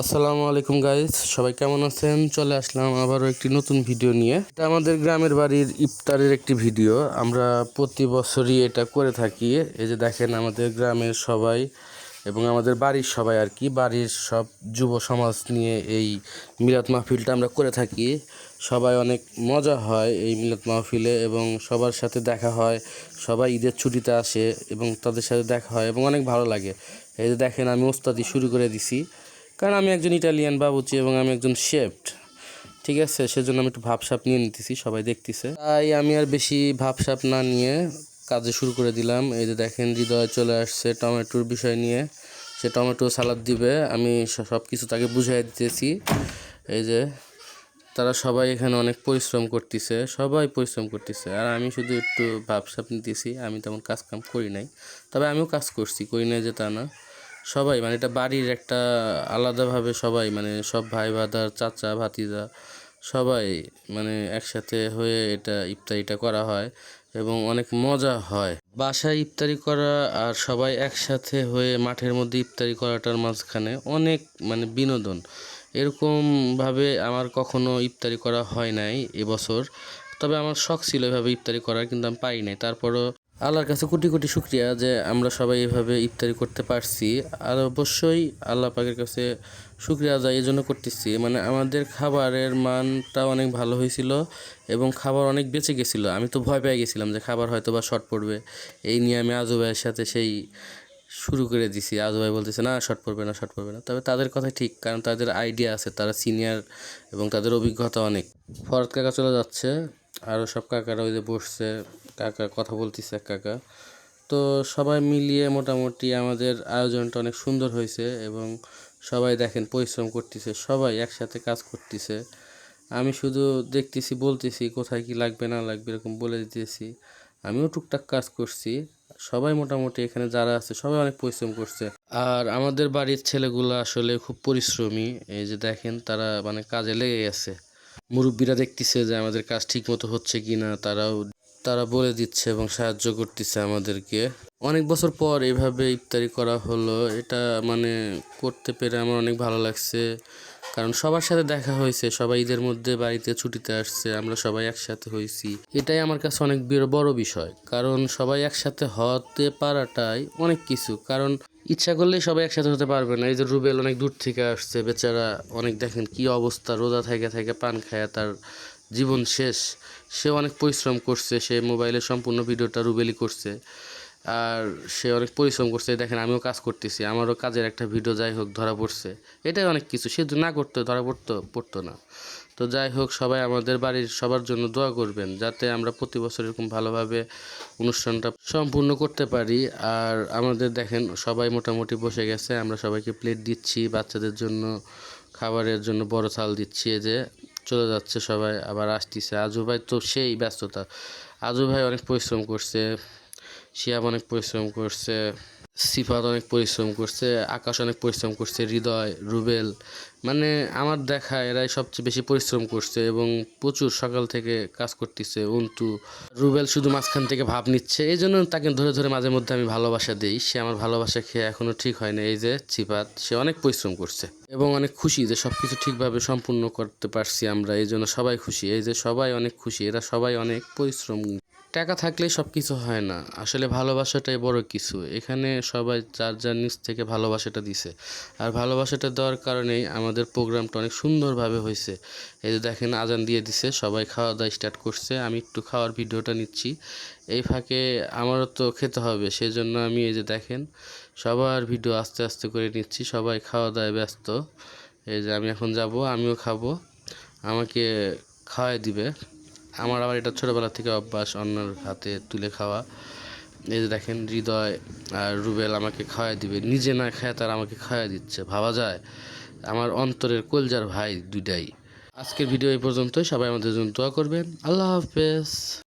আসসালামু আলাইকুম গাইস সবাই কেমন আছেন? চলে আসলাম আবারও একটি নতুন ভিডিও নিয়ে। এটা আমাদের গ্রামের বাড়ির ইফতারের একটি ভিডিও আমরা প্রতি বছরই এটা করে থাকি। এই যে দেখেন আমাদের গ্রামের সবাই এবং আমাদের বাড়ির সবাই আর কি, বাড়ির সব যুব সমাজ নিয়ে এই মিলাদ মাহফিলটা আমরা করে থাকি। সবাই অনেক মজা হয় এই মিলাদ মাহফিলে এবং সবার সাথে দেখা হয়। সবাই ঈদের ছুটিতে আসে এবং তাদের সাথে দেখা হয় এবং অনেক ভালো লাগে। এই যে দেখেন আমি ওস্তাদি শুরু করে দিছি। কারণ আমি একজন ইটালিয়ান বাবুচি এবং আমি একজন শেফট ঠিক আছে? সেজন্য আমি একটু ভাবসাপ নিয়ে নিতেছি, সবাই দেখতেছে। তাই আমি আর বেশি ভাবসাপ না নিয়ে কাজে শুরু করে দিলাম। এই যে দেখেন, হৃদয় চলে আসছে টমেটোর বিষয় নিয়ে। সে টমেটো সালাদ দিবে, আমি সব কিছু তাকে বুঝাই দিতেছি। এই যে তারা সবাই এখানে অনেক পরিশ্রম করতেছে, সবাই পরিশ্রম করতেছে। আর আমি শুধু একটু ভাবসাপ নিতেছি, আমি তেমন কাজ কাম করি নাই। তবে আমিও কাজ করছি, করি নাই যে তা না। সবাই মানে এটা বাড়ির একটা আলাদাভাবে সবাই মানে সব ভাই বাদার চাচা ভাতিজা সবাই মানে একসাথে হয়ে এটা ইফতারিটা করা হয় এবং অনেক মজা হয়। বাসায় ইফতারি করা আর সবাই একসাথে হয়ে মাঠের মধ্যে ইফতারি করাটার মাঝখানে অনেক মানে বিনোদন। এরকমভাবে আমার কখনো ইফতারি করা হয় নাই এবছর তবে আমার শখ ছিল এভাবে ইফতারি করার, কিন্তু আমি পারি নাই। তারপরও আল্লাহর কাছে কোটি কোটি শুক্রিয়া যে আমরা সবাই এভাবে ইফতারি করতে পারছি। আর অবশ্যই আল্লাহ পাকের কাছে শুক্রিয়া আদায় এই জন্য করতেছি। মানে আমাদের খাবারের মানটা অনেক ভালো হয়েছিল এবং খাবার অনেক বেঁচে গেছিল। আমি তো ভয় পেয়ে গেছিলাম যে খাবার হয়তো বা শর্ট পড়বে। এই নিয়ে আমি আজু ভাইয়ের সাথে সেই শুরু করে দিছি। আজু ভাই বলতেছে, না, শর্ট পড়বে না, শর্ট পড়বে না। তবে তাদের কথা ঠিক, কারণ তাদের আইডিয়া আছে, তারা সিনিয়র এবং তাদের অভিজ্ঞতা অনেক। ফরত কাকা চলে যাচ্ছে, আরও সব কাকারা ওই যে বসছে। কাকা, কথা বলতেছে এক কাকা। তো সবাই মিলিয়ে মোটামুটি আমাদের আয়োজনটা অনেক সুন্দর হয়েছে এবং সবাই দেখেন পরিশ্রম করতেছে, সবাই একসাথে কাজ করতেছে। আমি শুধু দেখতেছি, বলতেছি কোথায় কি লাগবে, না লাগবে এরকম বলে দিতেছি। আমিও টুকটাক কাজ করছি, সবাই মোটামুটি এখানে যারা আছে সবাই অনেক পরিশ্রম করছে। আর আমাদের বাড়ির ছেলেগুলো আসলে খুব পরিশ্রমী, এই যে দেখেন তারা মানে কাজে লেগে গেছে। মুরব্বীরা দেখতেছে যে আমাদের কাজ ঠিক মতো হচ্ছে কি না তারাও তারা বলে দিচ্ছে এবং সাহায্য করতেছে আমাদেরকে। অনেক বছর পর এভাবে ইফতারি করা হলো। এটা মানে করতে পেরে আমার অনেক ভালো লাগছে। কারণ সবার সাথে দেখা হয়েছে, সবাই ঈদের মধ্যে বাড়িতে ছুটিতে আসছে, আমরা সবাই একসাথে হয়েছি। এটাই আমার কাছে অনেক বড় বিষয়। কারণ সবাই একসাথে হতে পারাটাই অনেক কিছু। কারণ ইচ্ছা করলেই সবাই একসাথে হতে পারবে না। এই যে রুবেল অনেক দূর থেকে আসছে, বেচারা অনেক দেখেন কি অবস্থা, রোজা থেকে থেকে পান খায় তার জীবন শেষ। সে অনেক পরিশ্রম করছে, সে মোবাইলে সম্পূর্ণ ভিডিওটা রুবেলি করছে। আর সে অনেক পরিশ্রম করছে দেখেন আমিও কাজ করতেছি, আমারও কাজের একটা ভিডিও যাই হোক ধরা পড়ছে। এটাই অনেক কিছু, সে না করতো, ধরা পড়তো পড়তো না। তো যাই হোক, সবাই আমাদের বাড়ির সবার জন্য দোয়া করবেন, যাতে আমরা প্রতি বছর এরকম ভালোভাবে অনুষ্ঠানটা সম্পূর্ণ করতে পারি। আর আমাদের দেখেন, সবাই মোটামুটি বসে গেছে, আমরা সবাইকে প্লেট দিচ্ছি, বাচ্চাদের জন্য, খাবারের জন্য বড় চাল দিচ্ছি যে চলে যাচ্ছে সবাই, আবার আসতেছে। আজু ভাই তো সেই ব্যস্ততা। আজু ভাই অনেক পরিশ্রম করছে, শিয়াব অনেক পরিশ্রম করছে। সিফাত অনেক পরিশ্রম করছে, আকাশ অনেক পরিশ্রম করছে, হৃদয়, রুবেল মানে আমার দেখা এরাই সবচেয়ে বেশি পরিশ্রম করছে এবং প্রচুর সকাল থেকে কাজ করতেছে, অন্তু, রুবেল শুধু মাঝখান থেকে ভাব নিচ্ছে এই জন্য তাকে ধরে ধরে মাঝে মধ্যে আমি ভালোবাসা দিই, সে আমার ভালোবাসা খেয়ে এখনও ঠিক হয় না, এই যে চিপাত সে অনেক পরিশ্রম করছে এবং অনেক খুশি যে সব কিছু ঠিকভাবে সম্পূর্ণ করতে পারছি আমরা এই জন্য সবাই খুশি, এই যে সবাই অনেক খুশি, এরা সবাই অনেক পরিশ্রম টাকা থাকলে সব কিছু হয় না। আসলে ভালোবাসাটাই বড় কিছু। এখানে সবাই যার যার নিজ থেকে ভালোবাসাটা দিছে। আর ভালোবাসাটা দেওয়ার কারণেই আমাদের প্রোগ্রামটা অনেক সুন্দরভাবে হয়েছে এই যে দেখেন, আজান দিয়ে দিছে, সবাই খাওয়া দাওয়া স্টার্ট করছে। আমি একটু খাওয়ার ভিডিওটা নিচ্ছি। এই ফাঁকে আমারও তো খেতে হবে সেই জন্য আমি এই যে দেখেন, সবার ভিডিও আস্তে আস্তে করে নিচ্ছি। সবাই খাওয়া দাওয়ায় ব্যস্ত। এই যে আমি এখন যাব, আমিও খাব। আমাকে খাওয়াই দিবে। আমার আবার এটা ছোটোবেলা থেকে অভ্যাস, অন্যের হাতে তুলে খাওয়া। এই যে দেখেন, হৃদয় আর রুবেল আমাকে খাওয়াই দিবে। নিজে না খায়, তারা আমাকে খাওয়াই দিচ্ছে। ভাবা যায়, আমার অন্তরের কলজার ভাই দুইটাই। আজকের ভিডিও এই পর্যন্তই। সবাই আমাদের জন্য দোয়া করবেন। আল্লাহ হাফেজ।